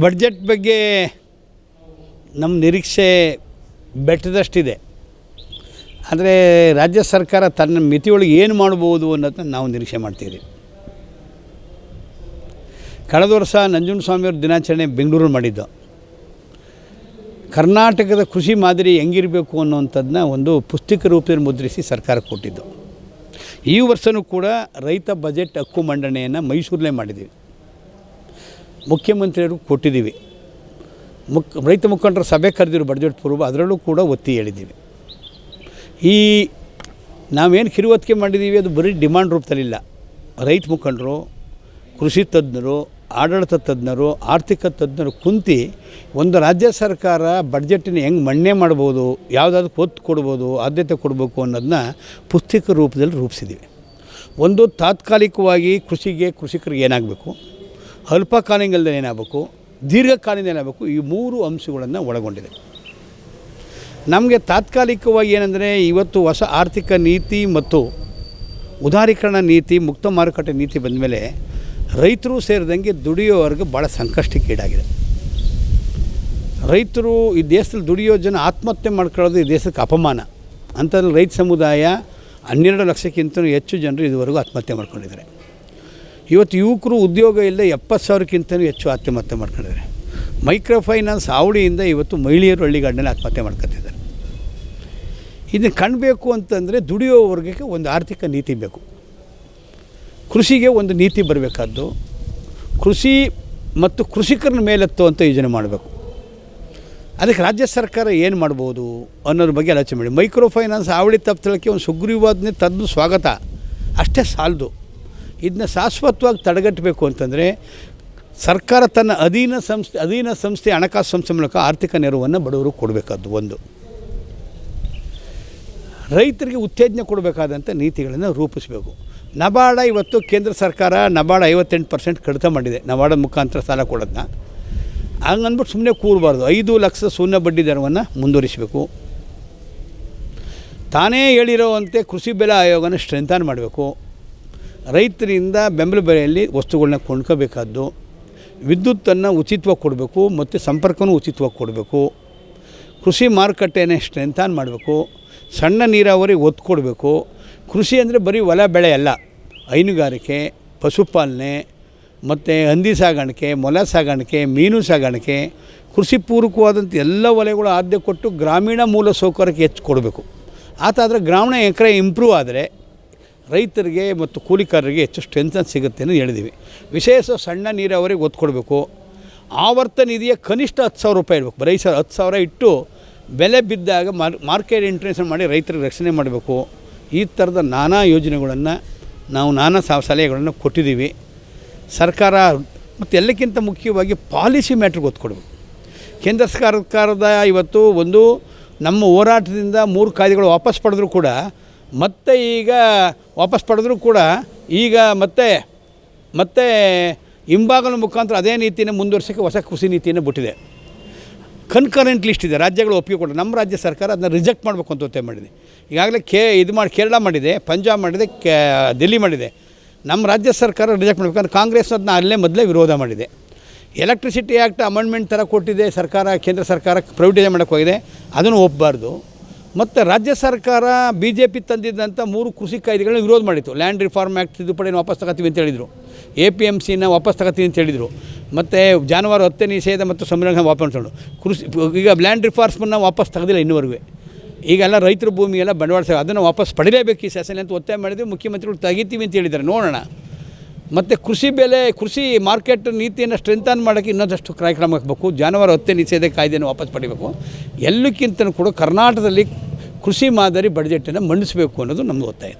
Budget ಬಗ್ಗೆ ನಮ್ಮ ನಿರೀಕ್ಷೆ ಬೆಟ್ಟದಷ್ಟಿದೆ. ಆದರೆ ರಾಜ್ಯ ಸರ್ಕಾರ ತನ್ನ ಮಿತಿಯೊಳಗೆ ಏನು ಮಾಡ್ಬೋದು ಅನ್ನೋದನ್ನ ನಾವು ನಿರೀಕ್ಷೆ ಮಾಡ್ತೀವಿ. ಕಳೆದ ವರ್ಷ ನಂಜುಂಡಸ್ವಾಮಿಯವ್ರ ದಿನಾಚರಣೆ ಬೆಂಗಳೂರು ಮಾಡಿದ್ದು. ಕರ್ನಾಟಕದ ಕೃಷಿ ಮಾದರಿ ಹೆಂಗಿರಬೇಕು ಅನ್ನೋವಂಥದ್ದನ್ನ ಒಂದು ಪುಸ್ತಕ ರೂಪದಲ್ಲಿ ಮುದ್ರಿಸಿ ಸರ್ಕಾರ ಕೊಟ್ಟಿದ್ದು. ಈ ವರ್ಷವೂ ಕೂಡ ರೈತ ಬಜೆಟ್ ಹಕ್ಕು ಮಂಡನೆಯನ್ನು ಮೈಸೂರಲ್ಲೇ ಮಾಡಿದ್ದೀವಿ. ಮುಖ್ಯಮಂತ್ರಿಯವರು ಕೊಟ್ಟಿದ್ದೀವಿ. ಮುಕ್, ರೈತ ಮುಖಂಡರ ಸಭೆ ಕರೆದಿರೋ ಬಡ್ಜೆಟ್ ಪೂರ್ವ ಅದರಲ್ಲೂ ಕೂಡ ಒತ್ತಿ ಹೇಳಿದ್ದೀವಿ. ಈ ನಾವೇನು ಕಿರುವತ್ತಿಗೆ ಮಾಡಿದ್ದೀವಿ ಅದು ಬರೀ ಡಿಮಾಂಡ್ ರೂಪದಲ್ಲಿಲ್ಲ ರೈತ ಮುಖಂಡರು, ಕೃಷಿ ತಜ್ಞರು, ಆಡಳಿತ ತಜ್ಞರು, ಆರ್ಥಿಕ ತಜ್ಞರು ಕುಂತು ಒಂದು ರಾಜ್ಯ ಸರ್ಕಾರ ಬಡ್ಜೆಟನ್ನು ಹೆಂಗೆ ಮಣ್ಣೆ ಮಾಡ್ಬೋದು, ಯಾವುದಾದ್ರು ಒತ್ತು ಕೊಡ್ಬೋದು, ಆದ್ಯತೆ ಕೊಡಬೇಕು ಅನ್ನೋದನ್ನ ಪುಸ್ತಕ ರೂಪದಲ್ಲಿ ರೂಪಿಸಿದ್ದೀವಿ. ಒಂದು ತಾತ್ಕಾಲಿಕವಾಗಿ ಕೃಷಿಗೆ ಕೃಷಿಕರಿಗೆ ಏನಾಗಬೇಕು? ಅಲ್ಪಕಾಲೀನದಲ್ಲಿ ಏನಾಗಬೇಕು ದೀರ್ಘಕಾಲೀನ ಏನಾಗಬೇಕು ಈ ಮೂರು ಅಂಶಗಳನ್ನು ಒಳಗೊಂಡಿದೆ. ನಮಗೆ ತಾತ್ಕಾಲಿಕವಾಗಿ ಏನಂದರೆ ಇವತ್ತು ಹೊಸ ಆರ್ಥಿಕ ನೀತಿ ಮತ್ತು ಉದಾರೀಕರಣ ನೀತಿ, ಮುಕ್ತ ಮಾರುಕಟ್ಟೆ ನೀತಿ ಬಂದ ಮೇಲೆ ರೈತರು ಸೇರಿದಂಗೆ ದುಡಿಯೋವರೆಗೂ ಭಾಳ ಸಂಕಷ್ಟಕ್ಕೀಡಾಗಿದೆ ರೈತರು ಈ ದೇಶದಲ್ಲಿ ದುಡಿಯೋ ಜನ ಆತ್ಮಹತ್ಯೆ ಮಾಡ್ಕೊಳ್ಳೋದು ಈ ದೇಶಕ್ಕೆ ಅಪಮಾನ. ಅಂಥದ್ರಲ್ಲಿ ರೈತ ಸಮುದಾಯ ಹನ್ನೆರಡು ಲಕ್ಷಕ್ಕಿಂತ ಹೆಚ್ಚು ಜನರು ಇದುವರೆಗೂ ಆತ್ಮಹತ್ಯೆ ಮಾಡ್ಕೊಂಡಿದ್ದಾರೆ. ಇವತ್ತು ಯುವಕರು ಉದ್ಯೋಗ ಇಲ್ಲದೆ ಎಪ್ಪತ್ತು ಸಾವಿರಕ್ಕಿಂತಲೂ ಹೆಚ್ಚು ಆತ್ಮಹತ್ಯೆ ಮಾಡ್ಕೊಂಡಿದ್ದಾರೆ. ಮೈಕ್ರೋ ಫೈನಾನ್ಸ್ ಅವಳಿಯಿಂದ ಇವತ್ತು ಮಹಿಳೆಯರು ಹಳ್ಳಿಗಾಡಿನಲ್ಲಿ ಆತ್ಮಹತ್ಯೆ ಮಾಡ್ಕೊತಿದ್ದಾರೆ ಇದನ್ನು ಕಾಣಬೇಕು ಅಂತಂದರೆ ದುಡಿಯೋ ವರ್ಗಕ್ಕೆ ಒಂದು ಆರ್ಥಿಕ ನೀತಿ ಬೇಕು. ಕೃಷಿಗೆ ಒಂದು ನೀತಿ ಬರಬೇಕಾದ್ದು. ಕೃಷಿ ಮತ್ತು ಕೃಷಿಕರನ್ನ ಮೇಲೆತ್ತುವಂಥ ಯೋಜನೆ ಮಾಡಬೇಕು. ಅದಕ್ಕೆ ರಾಜ್ಯ ಸರ್ಕಾರ ಏನು ಮಾಡ್ಬೋದು ಅನ್ನೋದ್ರ ಬಗ್ಗೆ ಆಲೋಚನೆ ಮಾಡಿ. ಮೈಕ್ರೋ ಫೈನಾನ್ಸ್ ಅವಳಿ ತಪ್ಪಳಕ್ಕೆ ಒಂದು ಸುಗ್ರೀವಾಜ್ಞೆ ತಂದು ಸ್ವಾಗತ. ಅಷ್ಟೇ ಸಾಲದು. ಇದನ್ನ ಶಾಶ್ವತವಾಗಿ ತಡೆಗಟ್ಟಬೇಕು ಅಂತಂದರೆ ಸರ್ಕಾರ ತನ್ನ ಅಧೀನ ಸಂಸ್ಥೆ ಅಧೀನ ಸಂಸ್ಥೆ ಹಣಕಾಸು ಸಂಸ್ಥೆ ಮೂಲಕ ಆರ್ಥಿಕ ನೆರವನ್ನು ಬಡವರು ಕೊಡಬೇಕಾದ್ದು ಒಂದು. ರೈತರಿಗೆ ಉತ್ತೇಜನ ಕೊಡಬೇಕಾದಂಥ ನೀತಿಗಳನ್ನು ರೂಪಿಸಬೇಕು. ನಬಾರ್ಡ ಇವತ್ತು ಕೇಂದ್ರ ಸರ್ಕಾರ ನಬಾರ್ಡ್ ಐವತ್ತೆಂಟು ಪರ್ಸೆಂಟ್ ಕಡಿತ ಮಾಡಿದೆ. ನಬಾರ್ಡ ಮುಖಾಂತರ ಸಾಲ ಕೊಡೋದನ್ನ ಹಂಗಂದ್ಬಿಟ್ಟು ಸುಮ್ಮನೆ ಕೂರಬಾರ್ದು. ಐದು ಲಕ್ಷ ಶೂನ್ಯ ಬಡ್ಡಿ ದರವನ್ನು ಮುಂದುವರಿಸಬೇಕು. ತಾನೇ ಹೇಳಿರೋವಂತೆ ಕೃಷಿ ಬೆಲೆ ಆಯೋಗನ ಸ್ಟ್ರೆಂಥನ್ ಮಾಡಬೇಕು. ರೈತರಿಂದ ಬೆಂಬಲ ಬೆಲೆಯಲ್ಲಿ ವಸ್ತುಗಳನ್ನ ಕೊಂಡ್ಕೋಬೇಕಾದ್ದು, ವಿದ್ಯುತ್ತನ್ನು ಉಚಿತವಾಗಿ ಕೊಡಬೇಕು ಮತ್ತು ಸಂಪರ್ಕವೂ ಉಚಿತವಾಗಿ ಕೊಡಬೇಕು. ಕೃಷಿ ಮಾರುಕಟ್ಟೆನೇ ಸ್ಟ್ರೆಂಥನ್ ಮಾಡಬೇಕು. ಸಣ್ಣ ನೀರಾವರಿ ಒತ್ತು ಕೊಡಬೇಕು. ಕೃಷಿ ಅಂದರೆ ಬರೀ ಹೊಲ ಬೆಳೆ ಅಲ್ಲ, ಹೈನುಗಾರಿಕೆ, ಪಶುಪಾಲನೆ, ಮತ್ತು ಹಂದಿ ಸಾಗಾಣಿಕೆ, ಮೊಲ ಸಾಗಾಣಿಕೆ, ಮೀನು ಸಾಗಾಣಿಕೆ, ಕೃಷಿ ಪೂರಕವಾದಂಥ ಎಲ್ಲ ವಲಯಗಳು ಆದ್ಯ ಕೊಟ್ಟು ಗ್ರಾಮೀಣ ಮೂಲ ಸೌಕರ್ಯಕ್ಕೆ ಹೆಚ್ಚು ಕೊಡಬೇಕು. ಆತಾದರೆ ಗ್ರಾಮೀಣ ಎಕರೆ ಇಂಪ್ರೂವ್ ಆದರೆ ರೈತರಿಗೆ ಮತ್ತು ಕೂಲಿಕಾರರಿಗೆ ಹೆಚ್ಚು ಸ್ಟ್ರೆಂಥನ್ ಸಿಗುತ್ತೆ ಅಂತ ಹೇಳಿದ್ದೀವಿ. ವಿಶೇಷ ಸಣ್ಣ ನೀರಾವರಿಗೆ ಒತ್ತು ಕೊಡಬೇಕು. ಆವರ್ತ ನಿಧಿಯ ಕನಿಷ್ಠ ಹತ್ತು ಸಾವಿರ ರೂಪಾಯಿ ಇರಬೇಕು ಬರೀ ಸರ್ ಹತ್ತು ಸಾವಿರ ಇಟ್ಟು ಬೆಲೆ ಬಿದ್ದಾಗ ಮಾರ್, ಮಾರ್ಕೆಟ್ ಇಂಟ್ರೆನ್ಷನ್ ಮಾಡಿ ರೈತರಿಗೆ ರಕ್ಷಣೆ ಮಾಡಬೇಕು. ಈ ಥರದ ನಾನಾ ಯೋಜನೆಗಳನ್ನು ನಾವು ನಾನಾ ಸಲಹೆಗಳನ್ನು ಕೊಟ್ಟಿದ್ದೀವಿ. ಸರ್ಕಾರ ಮತ್ತು ಎಲ್ಲಕ್ಕಿಂತ ಮುಖ್ಯವಾಗಿ ಪಾಲಿಸಿ ಮ್ಯಾಟ್ರಿಗೆ ಒತ್ತು ಕೊಡಬೇಕು. ಕೇಂದ್ರ ಸರ್ಕಾರದ ಇವತ್ತು ಒಂದು ನಮ್ಮ ಹೋರಾಟದಿಂದ ಮೂರು ಕಾಯ್ದೆಗಳು ವಾಪಸ್ ಪಡೆದರೂ ಕೂಡ ಮತ್ತೆ ಈಗ ವಾಪಸ್ ಪಡೆದರೂ ಕೂಡ ಈಗ ಮತ್ತೆ ಮತ್ತೆ ಹಿಂಭಾಗದ ಮುಖಾಂತರ ಅದೇ ನೀತಿನ ಮುಂದುವರ್ಸೋಕ್ಕೆ ಹೊಸ ಕೃಷಿ ನೀತಿಯನ್ನು ಬಿಟ್ಟಿದೆ. ಕನ್ಕರೆಂಟ್ ಲಿಸ್ಟ್ ಇದೆ, ರಾಜ್ಯಗಳು ಒಪ್ಪಿಗೆ ಕೊಟ್ಟರೆ. ನಮ್ಮ ರಾಜ್ಯ ಸರ್ಕಾರ ಅದನ್ನ ರಿಜೆಕ್ಟ್ ಮಾಡಬೇಕು ಅಂತ ಒತ್ತೆ ಮಾಡಿದೆ. ಈಗಾಗಲೇ ಕೇ, ಇದು ಮಾಡಿ, ಕೇರಳ ಮಾಡಿದೆ, ಪಂಜಾಬ್ ಮಾಡಿದೆ, ಕೆ, ದಿಲ್ಲಿ ಮಾಡಿದೆ. ನಮ್ಮ ರಾಜ್ಯ ಸರ್ಕಾರ ರಿಜೆಕ್ಟ್ ಮಾಡಬೇಕು ಅಂದರೆ ಕಾಂಗ್ರೆಸ್ ಅದನ್ನ ಅಲ್ಲೇ ಮೊದಲೇ ವಿರೋಧ ಮಾಡಿದೆ. ಎಲೆಕ್ಟ್ರಿಸಿಟಿ ಆ್ಯಕ್ಟ್ ಅಮೆಂಡ್ಮೆಂಟ್ ಥರ ಕೊಟ್ಟಿದೆ ಸರ್ಕಾರ, ಕೇಂದ್ರ ಸರ್ಕಾರ ಪ್ರೈವೇಟೈಸ್ ಮಾಡೋಕ್ಕೋಗಿದೆ ಅದನ್ನು ಒಪ್ಪಬಾರ್ದು ಮತ್ತು ರಾಜ್ಯ ಸರ್ಕಾರ ಬಿ ಜೆ ಪಿ ತಂದಿದ್ದಂಥ ಮೂರು ಕೃಷಿ ಕಾಯ್ದೆಗಳನ್ನ ವಿರೋಧ ಮಾಡಿತ್ತು. ಲ್ಯಾಂಡ್ ರಿಫಾರ್ಮ್ ಆ್ಯಕ್ಟ್ ತಿದ್ದುಪಡಿನ ವಾಪಸ್ ತಗೋತೀವಿ ಅಂತ ಹೇಳಿದರು. ಎ ಪಿ ಎಂ ಸಿನ ವಾಪಸ್ ತಗೋತೀವಿ ಅಂತ ಹೇಳಿದರು. ಮತ್ತು ಜಾನುವಾರು ಹತ್ತೆ ನಿಷೇಧ ಮತ್ತು ಸಂರಕ್ಷಣೆ ವಾಪಸ್ ಕೃಷಿ ಈಗ ಲ್ಯಾಂಡ್ ರಿಫಾರ್ಮ್ಸ್ನ ವಾಪಸ್ ತೆಗೆದಿಲ್ಲ ಇನ್ನುವರೆಗೂ. ಈಗೆಲ್ಲ ರೈತರ ಭೂಮಿಯೆಲ್ಲ ಬಂಡವಾಳ ಅದನ್ನು ವಾಪಸ್ ಪಡಿಲೇಬೇಕು ಈ ಸೆಸನ್ ಅಂತ ಒತ್ತಾಯ ಮಾಡಿದ್ವಿ ಮುಖ್ಯಮಂತ್ರಿಗಳು ತೆಗಿತೀವಿ ಅಂತ ಹೇಳಿದ್ದಾರೆ. ನೋಡೋಣ. ಮತ್ತು ಕೃಷಿ ಬೆಲೆ, ಕೃಷಿ ಮಾರ್ಕೆಟ್ ನೀತಿಯನ್ನು ಸ್ಟ್ರೆಂಥನ್ ಮಾಡೋಕ್ಕೆ ಇನ್ನೊಂದಷ್ಟು ಕಾರ್ಯಕ್ರಮ ಹಾಕಬೇಕು. ಜಾನುವಾರು ಹತ್ಯೆ ನಿಷೇಧ ಕಾಯ್ದೆಯನ್ನು ವಾಪಸ್ ಪಡಿಬೇಕು. ಎಲ್ಲಕ್ಕಿಂತ ಕೂಡ ಕರ್ನಾಟಕದಲ್ಲಿ ಕೃಷಿ ಮಾದರಿ ಬಡ್ಜೆಟನ್ನು ಮಂಡಿಸಬೇಕು ಅನ್ನೋದು ನಮ್ಮದು ಒತ್ತಾಯ.